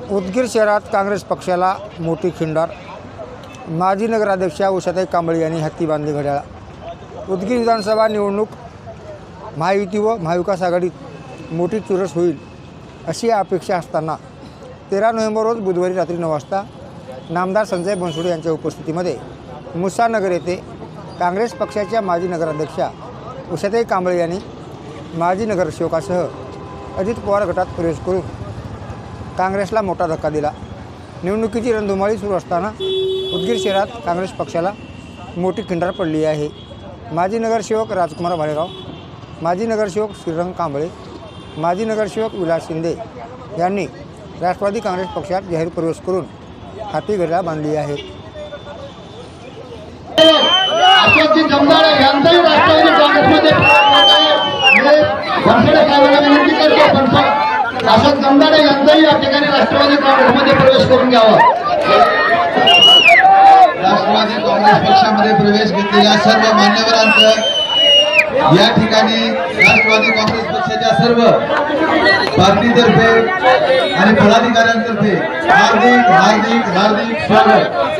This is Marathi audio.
उदगीर शहरात काँग्रेस पक्षाला मोठी खिंडार. माजी नगराध्यक्षा उषाताई कांबळे यांनी हत्ती बांधली घड्याळा उदगीर विधानसभा निवडणूक महायुती व महाविकास आघाडीत मोठी चुरस होईल अशी अपेक्षा असताना तेरा नोव्हेंबर रोज बुधवारी रात्री नऊ वाजता नामदार संजय बनसोडे यांच्या उपस्थितीमध्ये मुसानगर येथे काँग्रेस पक्षाच्या माजी नगराध्यक्षा उषाताई कांबळे यांनी माजी नगरसेवकासह अजित पवार गटात प्रवेश करून काँग्रेसला मोठा धक्का दिला. निवडणुकीची रणधुमाळी सुरू असताना उदगीर शहरात काँग्रेस पक्षाला मोठी खिंडार पडली आहे. माजी नगरसेवक राजकुमार भालेराव माजी नगरसेवक श्रीरंग कांबळे माजी नगरसेवक विलास शिंदे यांनी राष्ट्रवादी काँग्रेस पक्षात जाहीर प्रवेश करून हाती घडला बांधली आहे. राष्ट्रवादी अशोक जमदाडे यांचाही या ठिकाणी राष्ट्रवादी काँग्रेसमध्ये प्रवेश करून घ्यावा. राष्ट्रवादी काँग्रेस पक्षामध्ये प्रवेश घेतलेल्या सर्व मान्यवरांचं या ठिकाणी राष्ट्रवादी काँग्रेस पक्षाच्या सर्व पार्टीतर्फे आणि पदाधिकाऱ्यांतर्फे हार्दिक हार्दिक हार्दिक स्वागत.